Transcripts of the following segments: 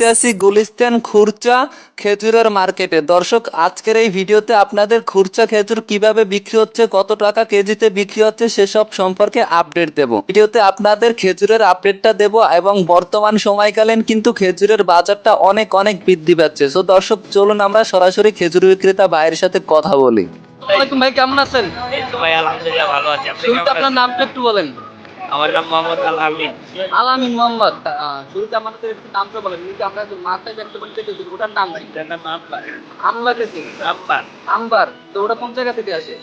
মুহূর্তে আছি গুলিস্তান খুরচা খেজুরের মার্কেটে। দর্শক আজকের এই ভিডিওতে আপনাদের খুরচা খেজুর কীভাবে বিক্রি হচ্ছে কত টাকা কেজিতে বিক্রি হচ্ছে সেসব সম্পর্কে আপডেট দেব। ভিডিওতে আপনাদের খেজুরের আপডেটটা দেব এবং বর্তমান সময়কালীন কিন্তু খেজুরের বাজারটা অনেক অনেক বৃদ্ধি পাচ্ছে। তো দর্শক চলুন আমরা সরাসরি খেজুর বিক্রেতা ভাইয়ের সাথে কথা বলি। ভাই কেমন আছেন? ভাই আলহামদুলিল্লাহ ভালো আছি। আপনার নামটা একটু বলেন। আমার নাম মোহাম্মদ আল আমিন। আলামিন মোহাম্মদ আহ, শুরুতে আমাদের একটু নামটা বলেন কিন্তু আমরা মাথায় ব্যক্ত করতে গেছি ওটার নাম কি? এটার নাম আব্বার আমলা কেজি আব্বার আম্বার তো ওটা কোন জায়গা থেকে আসে?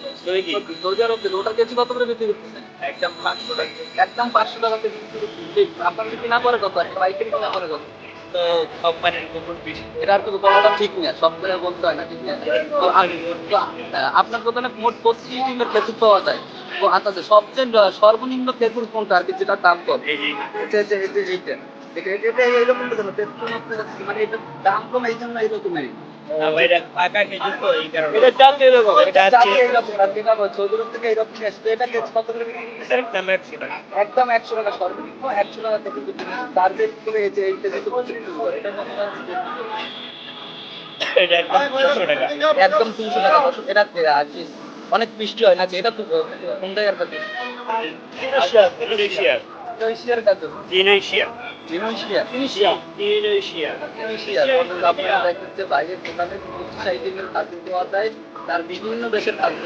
সৌদি আরব থেকে ওটা কেজি কত করে বিক্রি করতেছেন? একদম পাঁচশো টাকা। একদম পাঁচশো টাকা করতেছেন। আপনার বিক্রি না করে কত? একটা পাইকারি কিনা করে কত? তো কোম্পানির কুকুর এটা আর কিন্তু বলাটা ঠিক না সব জায়গায় বলতে হয় না ঠিক না? তো আ- তো আ- আপনার দোকানে মোট পঁচিশ ডিমের খেজুর পাওয়া যায়। তো আচ্ছা সবচেয়ে সর্বনিম্ন খেজুর কোনটা আর কি? যেটা দাম কম এইটা। এটা মানে এটা দাম কম এই জন্য একদম একশো টাকা। সর্বনিম্ন একশো টাকা থেকে। করে এইটা যেহেতু একদম তিনশো টাকা। এটা কি অনেক বৃষ্টি হয় নাকি? এটা তো ইন্দোনেশিয়া ইন্দোনেশিয়ার ইন্দোনেশিয়া। ইন্দোনেশিয়া। Indonesia Indonesia. আপনারা বাইরের দোকানে পাওয়া যায় তার বিভিন্ন দেশের খাদ্য।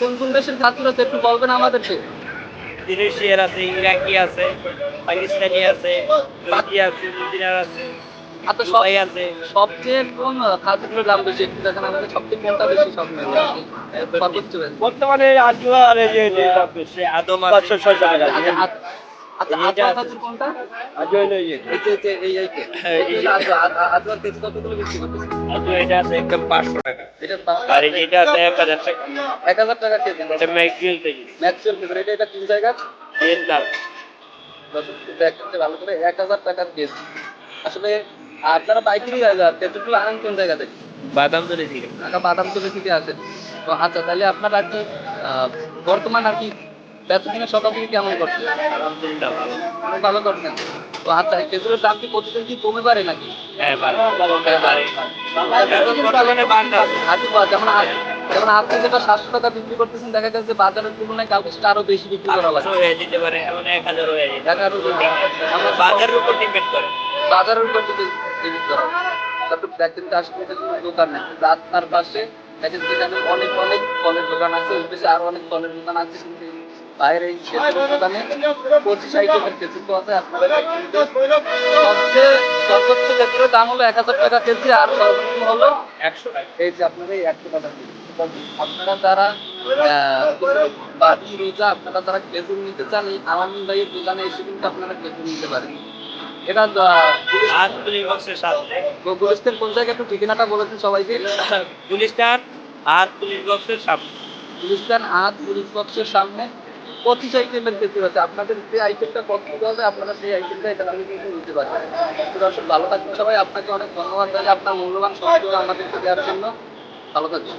কোন কোন দেশের খাদ্য আছে একটু বলবেন আমাদেরকে? ইন্দোনেশিয়ার আছে ইরাকি আছে পাকিস্তানি আছে আছে আছে। আচ্ছা সব আছে সবচেয়ে কোন খাদ্যগুলোর দাম বেশি দেখেন আমাদের সবচেয়ে কোনটা বেশি সব মিলে সর্বোচ্চ বর্তমানে আজুয়া আর এই যে আদম পাঁচশো ছয়শো টাকা আচ্ছা। কোনটা? হলো এই যে। এই এই- বিক্রি করতেছে? আজুয়া এটা আছে একদম পাঁচশো টাকা। এটা আর এটা আছে এক হাজার টাকা। এক হাজার টাকা কেজি। এটা তিন জায়গা দাম ভালো করে। এক হাজার টাকার কেজি। আসলে আপনারা পাইকারি তেতুল আনেন কোন জায়গা থেকে? বাদাম ধরে থেকে। ঢাকা বাদাম তো থেকে আসেন তো আচ্ছা তাহলে আপনার আর কি বর্তমান আর কি বেতনের সকাল থেকে কেমন করছে? অনেক ভালো। করছেন তো আচ্ছা খেজুরের দাম কি প্রতিদিন কি কমে পারে নাকি? হ্যাঁ বা- যেমন যেমন আপনি যেটা সাতশো টাকা বিক্রি করতেছেন দেখা যাচ্ছে বাজারের তুলনায় কাউকে আরও বেশি বিক্রি করা লাগে হয়ে যেতে পারে এমন এক হাজার হয়ে বাজারের উপর ডিপেন্ড করে। বাজারের উপর বিক্রি করা হয়। তারপর আশেপাশে কোনো দোকান নেই। পাশে দেখেন যেখানে অনেক অনেক ফলের দোকান আছে আরও অনেক ফলের দোকান আছে, কিন্তু বাইরে দোকানে আপনারা সবচেয়ে খেজুরের দাম হলো এক হাজার টাকা কেজি, আর একশো এই যে এই আপনারা যারা রোজা আপনারা যারা খেজুর নিতে চান ভাইয়ের দোকানে এসে কিন্তু আপনারা খেজুর নিতে পারেন। এটা বক্সের সাথে গুলিস্তান কোন জায়গায়? একটু ঠিকানাটা বলেছেন সবাইকে। গুলিস্তান আর পুলিশ বক্সের সামনে। গুলিস্তান আট পুলিশ বক্সের সামনে। পঁচিশ আইটেমের ক্ষেত্রে হচ্ছে। আপনাদের যে আইটেমটা পছন্দ হবে আপনারা সেই আইটেমটা এটা আমি কিন্তু নিতে পারি তো দর্শক ভালো থাকবেন সবাই। আপনাকে অনেক ধন্যবাদ আপনার মূল্যবান সময় আমাদেরকে দেওয়ার জন্য। ভালো থাকবেন।